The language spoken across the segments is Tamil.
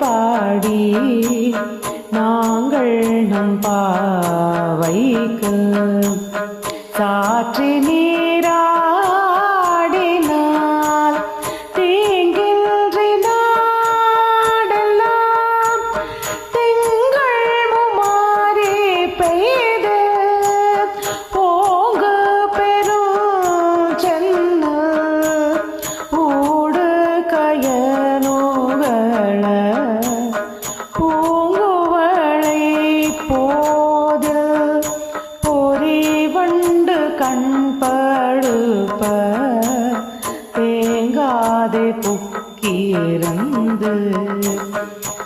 பாடி நாங்கள் நம் பாவைக்கு சாற்றினே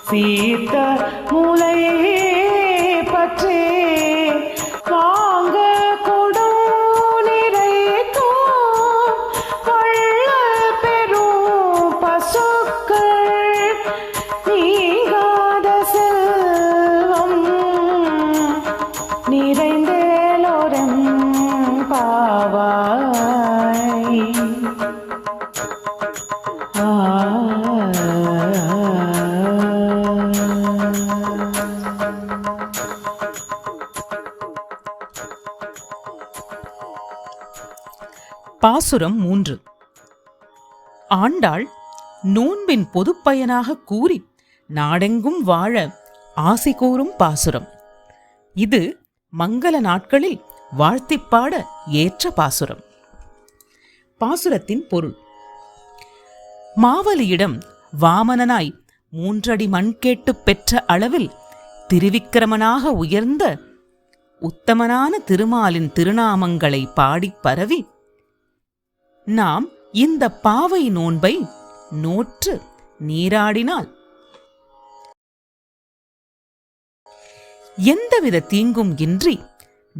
சீத்த முலை பற்றே வாங்க கொடும் நிறைக்கும் வள்ள பெரும் பசுக்கள் நீங்காத செல்வம் பாசுரம் மூன்று. ஆண்டாள் நோன்பின் பொதுப்பயனாக கூறி நாடெங்கும் வாழ ஆசை கூறும் பாசுரம். இது மங்கள நாட்களில் வாழ்த்திப்பாட ஏற்ற பாசுரம். பாசுரத்தின் பொருள். மாவலியிடம் வாமனனாய் மூன்றடி மண் கேட்டுப் பெற்ற அளவில் திருவிக்கிரமனாக உயர்ந்த உத்தமனான திருமாலின் திருநாமங்களை பாடிப் பரவி நாம் இந்த பாவை நோன்பை நோற்று நீராடினால் எந்தவித தீங்கும் இன்றி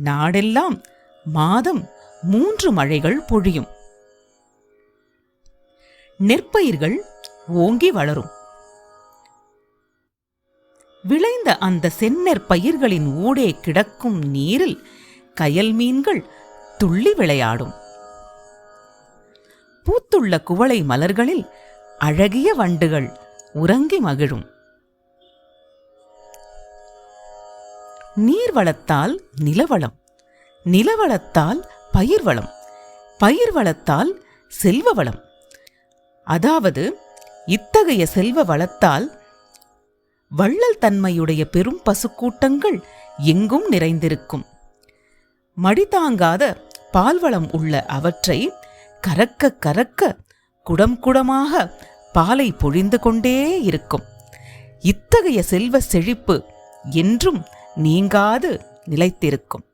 நாடெல்லாம் மாதம் மூன்று மழைகள் பொழியும். நெற்பயிர்கள் ஓங்கி வளரும். விளைந்த அந்த செந்நெற் பயிர்களின் ஊடே கிடக்கும் நீரில் கயல் மீன்கள் துள்ளி விளையாடும். பூத்துள்ள குவளை மலர்களில் அழகிய வண்டுகள் உறங்கி மகிழும். நீர் வளத்தால் நிலவளம் நிலவளத்தால் பயிர் வளம் பயிர் வளத்தால் செல்வ வளம் அதாவது இத்தகைய செல்வ வளத்தால் வள்ளல் தன்மையுடைய பெரும் பசுக்கூட்டங்கள் எங்கும் நிறைந்திருக்கும். மடிதாங்காத பால்வளம் உள்ள அவற்றை கறக்க கறக்க குடம் குடமாக பாலை பொழிந்து கொண்டே இருக்கும். இத்தகைய செல்வ செழிப்பு என்றும் நீங்காது நிலைத்திருக்கும்.